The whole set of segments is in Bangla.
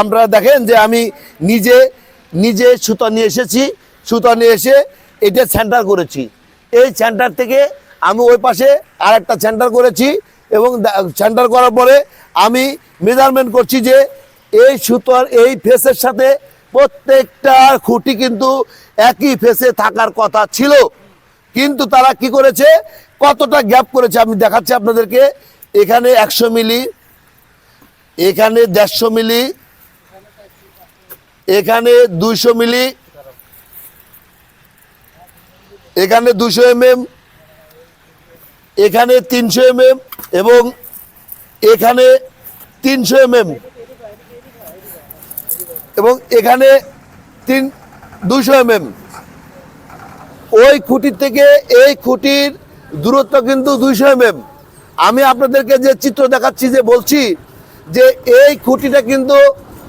আপনারা দেখেন যে আমি নিজে নিজে সুতা নিয়ে এসেছি, সুতা নিয়ে এসে এটা সেন্টার করেছি। এই সেন্টার থেকে আমি ওই পাশে আর একটা সেন্টার করেছি এবং সেন্টার করার পরে আমি মেজারমেন্ট করছি যে এই সুতোর, এই ফেসের সাথে প্রত্যেকটা খুঁটি কিন্তু একই ফেসে থাকার কথা ছিল। কিন্তু তারা কি করেছে? কতটা গ্যাপ করেছে আমি দেখাচ্ছি আপনাদেরকে। এখানে একশো মিলি, এখানে দেড়শো মিলি এখানে দুইশো মিলি, এখানে দুশো এমএম, এখানে তিনশো এমএম এবং এখানে তিনশো এমএম। এবং এখানে তিন দুশো এমএম। ওই খুঁটির থেকে এই খুঁটির দূরত্ব কিন্তু দুইশো এমএম। আমি আপনাদেরকে যে চিত্র দেখাচ্ছি, যে বলছি, যে এই খুঁটিটা কিন্তু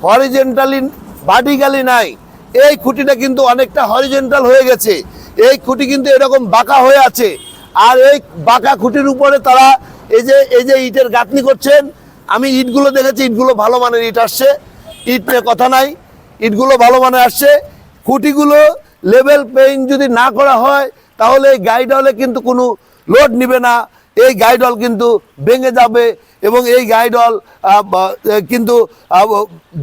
হরিজেন্টালি ভার্টিক্যালি নাই। এই খুঁটিটা কিন্তু অনেকটা হরিজেন্টাল হয়ে গেছে। এই খুঁটি কিন্তু এরকম বাঁকা হয়ে আছে। আর এই বাঁকা খুঁটির উপরে তারা এই যে এই যে ইটের গাঁথনি করছেন, আমি ইটগুলো দেখেছি, ইটগুলো ভালো মানের ইট আসছে। ইট কথা নাই। ইটগুলো ভালো মানের আসছে। খুঁটিগুলো লেভেল পেইং যদি না করা হয়, তাহলে এই গাইড হলে কিন্তু কোনো লোড নিবে না। এই গাইডল কিন্তু ভেঙে যাবে। এবং এই গাইড হল কিন্তু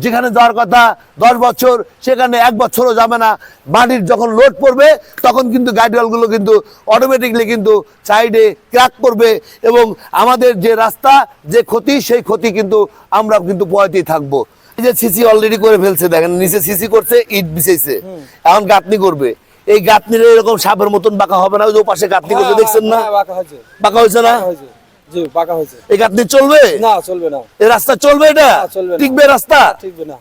যেখানে যাওয়ার কথা দশ বছর সেখানে এক বছরও যাবে না। মাটির যখন লোড পড়বে তখন কিন্তু গাইড হলগুলো কিন্তু অটোমেটিকলি কিন্তু সাইডে ক্র্যাক করবে এবং আমাদের যে রাস্তা যে ক্ষতি সেই ক্ষতি কিন্তু আমরা কিন্তু পোয়াতেই থাকব। এই যে সিসি অলরেডি করে ফেলছে দেখেন নিচে সিসি করছে ইট বিছাইছে। এখন গাঁথনি করবে। এই গাঁথনির এরকম সাপের মতন বাঁকা হবে না ওই যে পাশে গাঁথনি দেখছেন না? হ্যাঁ, বাঁকা হয়েছে না? বাঁকা হয়েছে। জি বাঁকা হয়েছে। এই গাঁথনি চলবে? না চলবে না। এই রাস্তা চলবে এটা? চলবে টিকবে রাস্তা? ঠিকবে না।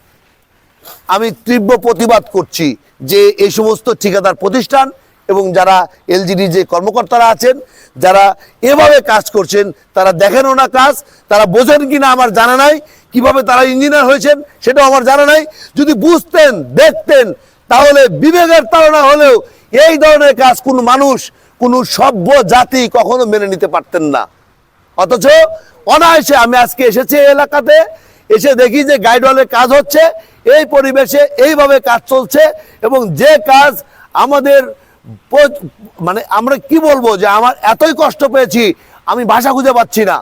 আমি তীব্র প্রতিবাদ করছি যে এই সমস্ত ঠিকাদার প্রতিষ্ঠান এবং যারা এলজিডি যে কর্মকর্তারা আছেন যারা এভাবে কাজ করছেন তারা দেখেনও না কাজ তারা বোঝেন কিনা আমার জানা নাই কীভাবে তারা ইঞ্জিনিয়ার হয়েছেন সেটাও আমার জানা নাই। যদি বুঝতেন দেখতেন তাহলে বিবেকের তাড়না হলেও এই ধরনের কাজ কোন মানুষ কোনো সভ্য জাতি কখনো মেনে নিতে পারতেন না। অথচ অনায়াসে আমি আজকে এসেছি এলাকাতে। এসে দেখি যে গাইডওয়ালের কাজ হচ্ছে, এই পরিবেশে এইভাবে কাজ চলছে এবং যে কাজ আমাদের মানে আমরা কি বলব যে আমার এতই কষ্ট পেয়েছি, আমি ভাষা খুঁজে পাচ্ছি না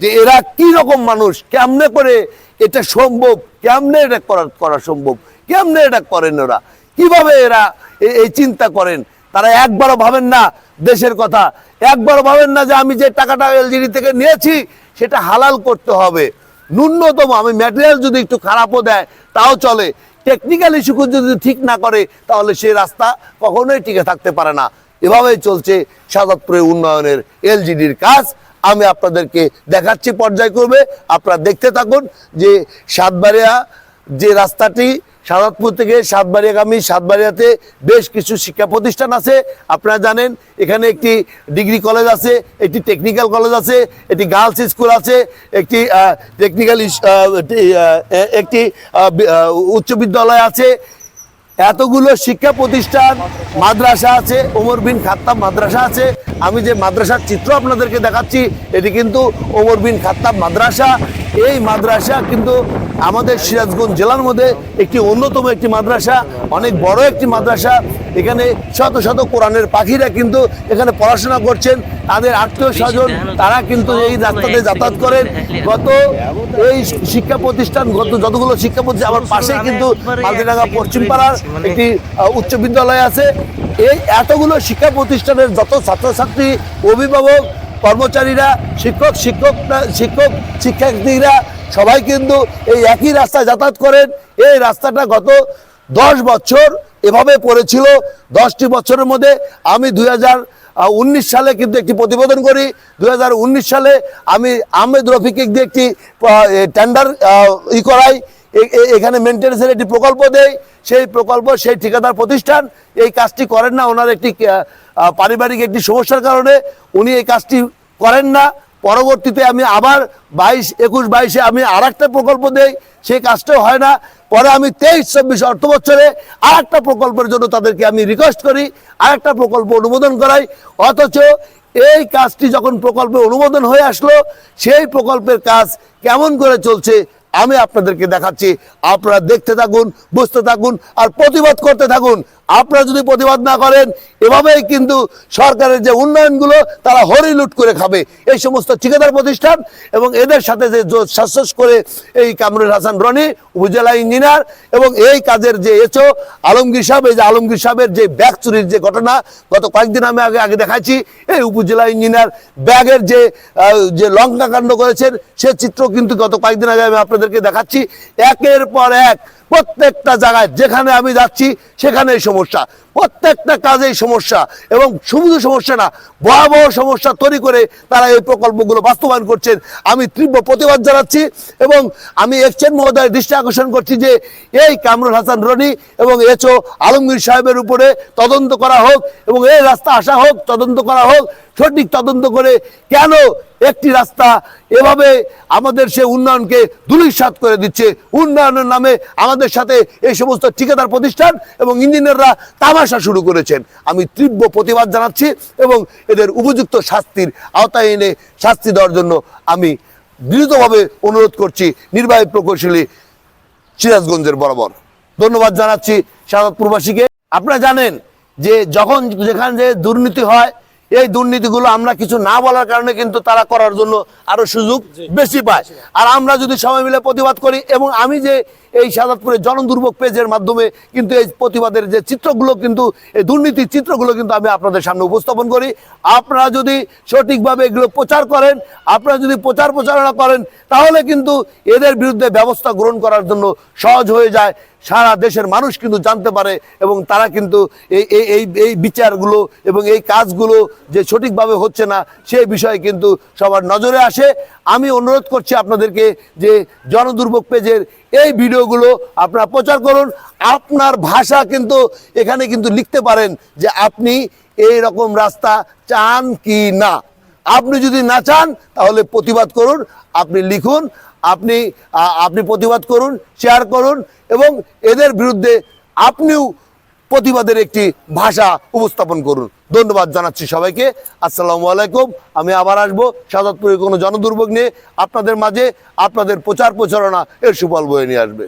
যে এরা কি রকম মানুষ, কেমনে করে এটা সম্ভব, কেমনে এটা করা করা সম্ভব, কেমনে এটা করেন ওরা, কীভাবে এরা এই চিন্তা করেন? তারা একবারও ভাবেন না দেশের কথা। একবারও ভাবেন না যে আমি যে টাকাটা এলজিডি থেকে নিয়েছি, সেটা হালাল করতে হবে। ন্যূনতম আমি ম্যাটেরিয়াল যদি একটু খারাপও দেয়, তাও চলে। টেকনিক্যাল ইস্যু যদি ঠিক না করে, তাহলে সেই রাস্তা কখনোই টিকে থাকতে পারে না। এভাবেই চলছে সাদাতপুরের উন্নয়নের এলজিডির কাজ। আমি আপনাদেরকে দেখাচ্ছি পর্যায়ক্রমে আপনারা দেখতে থাকুন যে সাতবাড়িয়া যে রাস্তাটি সাদাতপুর থেকে সাতবাড়িয়াগামী সাতবাড়িয়াতে বেশ কিছু শিক্ষা প্রতিষ্ঠান আছে। আপনারা জানেন, এখানে একটি ডিগ্রি কলেজ আছে, একটি টেকনিক্যাল কলেজ আছে, একটি গার্লস স্কুল আছে, একটি টেকনিক্যাল একটি উচ্চ বিদ্যালয় আছে। এতগুলো শিক্ষা প্রতিষ্ঠান, মাদ্রাসা আছে, ওমর বিন খাত্তাব মাদ্রাসা আছে। আমি যে মাদ্রাসার চিত্র আপনাদেরকে দেখাচ্ছি, এটি কিন্তু ওমর বিন খাত্তাব মাদ্রাসা। এই মাদ্রাসা কিন্তু আমাদের সিরাজগঞ্জ জেলার মধ্যে একটি অন্যতম একটি মাদ্রাসা, অনেক বড় একটি মাদ্রাসা। এখানে শত শত কোরআনের পাখিরা কিন্তু এখানে পড়াশোনা করছেন। তাদের আত্মীয় স্বজন, তারা কিন্তু এই রাস্তাতে যাতায়াত করেন। গত এই শিক্ষা প্রতিষ্ঠান, গত যতগুলো শিক্ষা প্রতিষ্ঠান, আমার পাশেই কিন্তু মালদিডাঙ্গা পশ্চিম পাড়ার একটি উচ্চ বিদ্যালয় আছে। এই এতগুলো শিক্ষা প্রতিষ্ঠানের যত ছাত্রছাত্রী, অভিভাবক কর্মচারীরা, শিক্ষক শিক্ষক শিক্ষক, শিক্ষার্থীরা সবাই কিন্তু এই একই রাস্তায় যাতায়াত করেন। এই রাস্তাটা গত দশ বছর এভাবে পড়েছিল। দশটি বছরের মধ্যে আমি দুই উনিশ সালে কিন্তু একটি প্রতিবেদন করি। দু হাজার উনিশ সালে আমি আহমেদ রফিকে একটি টেন্ডার ই করাই। এখানে মেনটেন্সের একটি প্রকল্প দেয়। সেই প্রকল্প, সেই ঠিকাদার প্রতিষ্ঠান এই কাজটি করেন না। ওনার একটি পারিবারিক একটি সমস্যার কারণে উনি এই কাজটি করেন না। পরবর্তীতে আমি আবার বাইশ, একুশ, বাইশে আমি আর প্রকল্প দেই। সেই কাজটাও হয় না। পরে আমি তেইশ, চব্বিশ অর্থ বছরে আর একটা প্রকল্পের জন্য তাদেরকে আমি রিকোয়েস্ট করি আর একটা প্রকল্প অনুমোদন করাই। অথচ এই কাজটি যখন প্রকল্পে অনুমোদন হয়ে আসলো, সেই প্রকল্পের কাজ কেমন করে চলছে আমি আপনাদেরকে দেখাচ্ছি। আপনারা দেখতে থাকুন বুঝতে থাকুন আর প্রতিবাদ করতে থাকুন। আপনারা যদি প্রতিবাদ না করেন, এভাবেই কিন্তু সরকারের যে উন্নয়নগুলো, তারা হরিলুট করে খাবে। এই সমস্ত ঠিকাদার প্রতিষ্ঠান এবং এদের সাথে যে শ্বাস করে এই কামরুল হাসান রনি উপজেলা ইঞ্জিনিয়ার এবং এই কাজের যে এচো আলমগীর সাহেব, এই যে আলমগীর সাহেবের যে ব্যাগ চুরির যে ঘটনা, গত কয়েকদিন আমি আগে আগে দেখাচ্ছি এই উপজেলা ইঞ্জিনিয়ার ব্যাগের যে যে লঙ্কা কাণ্ড করেছেন, সে চিত্র কিন্তু গত কয়েকদিন আগে আমি আপনাদেরকে দেখাচ্ছি। একের পর এক প্রত্যেকটা জায়গায় যেখানে আমি যাচ্ছি সেখানেই সমস্যা, প্রত্যেকটা কাজেই সমস্যা এবং শুধু সমস্যা না, ভয়াবহ সমস্যা তৈরি করে তারা এই প্রকল্পগুলো বাস্তবায়ন করছেন। আমি তীব্র প্রতিবাদ জানাচ্ছি এবং আমি এক্সচেঞ্জ মহোদয়ের দৃষ্টি আকর্ষণ করছি যে এই কামরুল হাসান রনি এবং এচও আলমগীর সাহেবের উপরে তদন্ত করা হোক এবং এই রাস্তা আসা হোক, তদন্ত করা হোক, সঠিক তদন্ত করে কেন একটি রাস্তা এভাবে আমাদের সে উন্নয়নকে ধুলিসাৎ করে দিচ্ছে। উন্নয়নের নামে আমাদের সাথে এই সমস্ত ঠিকাদার প্রতিষ্ঠান এবং ইঞ্জিনিয়াররা তামাশা শুরু করেছেন। আমি তীব্র প্রতিবাদ জানাচ্ছি এবং এদের উপযুক্ত শাস্তির আওতায় এনে শাস্তি দেওয়ার জন্য আমি দৃঢ়ভাবে অনুরোধ করছি নির্বাহী প্রকৌশলী সিরাজগঞ্জের বরাবর। ধন্যবাদ জানাচ্ছি সাদাতপুরবাসীকে আপনারা জানেন যে যখন যেখানে দুর্নীতি হয় এই দুর্নীতিগুলো আমরা কিছু না বলার কারণে কিন্তু তারা করার জন্য আরও সুযোগ বেশি পায়। আর আমরা যদি সবাই মিলে প্রতিবাদ করি এবং আমি যে এই সাদাতপুরের জনদুর্ভোগ পেজের মাধ্যমে কিন্তু এই প্রতিবাদের যে চিত্রগুলো কিন্তু এই দুর্নীতির চিত্রগুলো কিন্তু আমি আপনাদের সামনে উপস্থাপন করি। আপনারা যদি সঠিকভাবে এগুলো প্রচার করেন আপনারা যদি প্রচার প্রচারণা করেন তাহলে কিন্তু এদের বিরুদ্ধে ব্যবস্থা গ্রহণ করার জন্য সহজ হয়ে যায়। সারা দেশের মানুষ কিন্তু জানতে পারে এবং তারা কিন্তু এই এই এই বিচারগুলো এবং এই কাজগুলো যে সঠিকভাবে হচ্ছে না সেই বিষয়ে কিন্তু সবার নজরে আসে। আমি অনুরোধ করছি আপনাদেরকে যে জনদুর্ভোগ পেজের এই ভিডিওগুলো আপনারা প্রচার করুন। আপনার ভাষা কিন্তু এখানে কিন্তু লিখতে পারেন যে আপনি এই রকম রাস্তা চান কি না। আপনি যদি না চান, তাহলে প্রতিবাদ করুন, আপনি লিখুন। আপনি আপনি প্রতিবাদ করুন শেয়ার করুন, এবং এদের বিরুদ্ধে আপনিও প্রতিবাদের একটি ভাষা উপস্থাপন করুন। ধন্যবাদ জানাচ্ছি সবাইকে। আসসালামু আলাইকুম। আমি আবার আসব সাজাতপুরে কোনো জনদুর্ভোগ নিয়ে। আপনাদের মাঝে আপনাদের প্রচার প্রচারণা এর সুফল বয়ে নিয়ে আসবে।